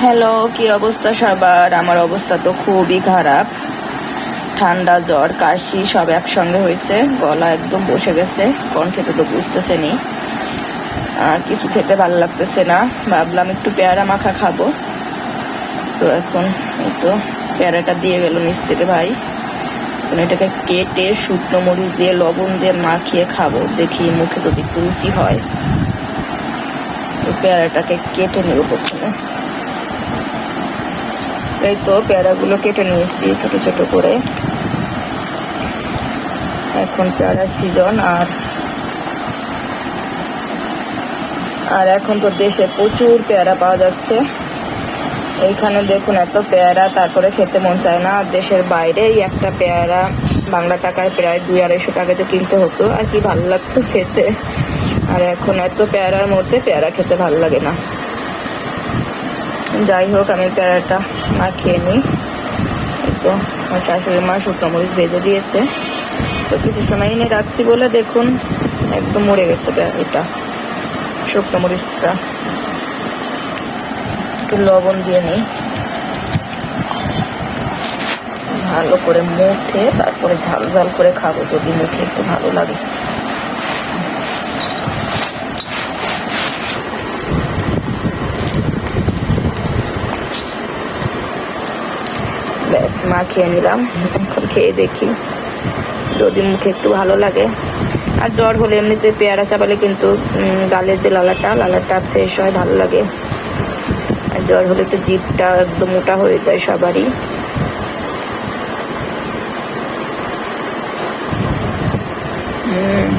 Hello, কি অবস্থা সবার? আমার অবস্থা তো খুবই খারাপ। ঠান্ডা, জ্বর, কাশি সব একসঙ্গে হয়েছে। গলা একদম বসে গেছে। কণ্ঠে তো বুঝতেছে নি আর কিছু খেতে ভালো লাগতেছে না। ভাবলাম একটু পেয়ারা মাখা খাব। তো এখন তো পেয়ারাটা দিয়ে গেল নিচ থেকে ভাই। এটাকে কেটে শুকনো মরিচ দিয়ে, লবণ দিয়ে মাখিয়ে খাব। দেখি মুখে যদি একটু রুচি হয়। তো পেয়ারাটাকে কেটে নেব প্রথমে। এই তো পেয়ারাগুলো কেটে নিয়েছি, ছোট ছোট করে। এখন পেয়ারা সিজন আর আর এখন তো দেশে প্রচুর পেয়ারা পাওয়া যাচ্ছে। এইখানে দেখুন এত পেয়ারা, তারপরে খেতে মন চায় না। দেশের বাইরেই একটা পেয়ারা বাংলা টাকার প্রায় দুই আড়াইশো টাকাতে কিনতে হতো, আর কি ভালো লাগতো খেতে। আর এখন এত পেয়ারার মধ্যে পেয়ারা খেতে ভালো লাগে না। যাই হোক, আমি পেয়ারাটা মাখিয়ে নিই। তো, আমার শাশুড়ি মা শুকনো মরিচ ভেজে দিয়েছে। তো কিছু সময় এনে রাখছি বলে দেখুন, একদম মরে গেছে এটা শুকনো মরিচটা। একটু লবণ দিয়ে নিই। ভালো করে মুখে, তারপরে ঝাল ঝাল করে খাব, যদি মুখে একটু ভালো লাগে। মা খেয়ে নিলাম, খেয়ে দেখি। যদি মুখে একটু ভালো লাগে। আর জ্বর হলে এমনিতে পেয়ারা চাপালে কিন্তু গালের যে লালাটা লালাটা ফ্রেশ হয়, ভালো লাগে। আর জ্বর হলে তো জিভটা একদম মোটা হয়ে যায় সবারই। হুম।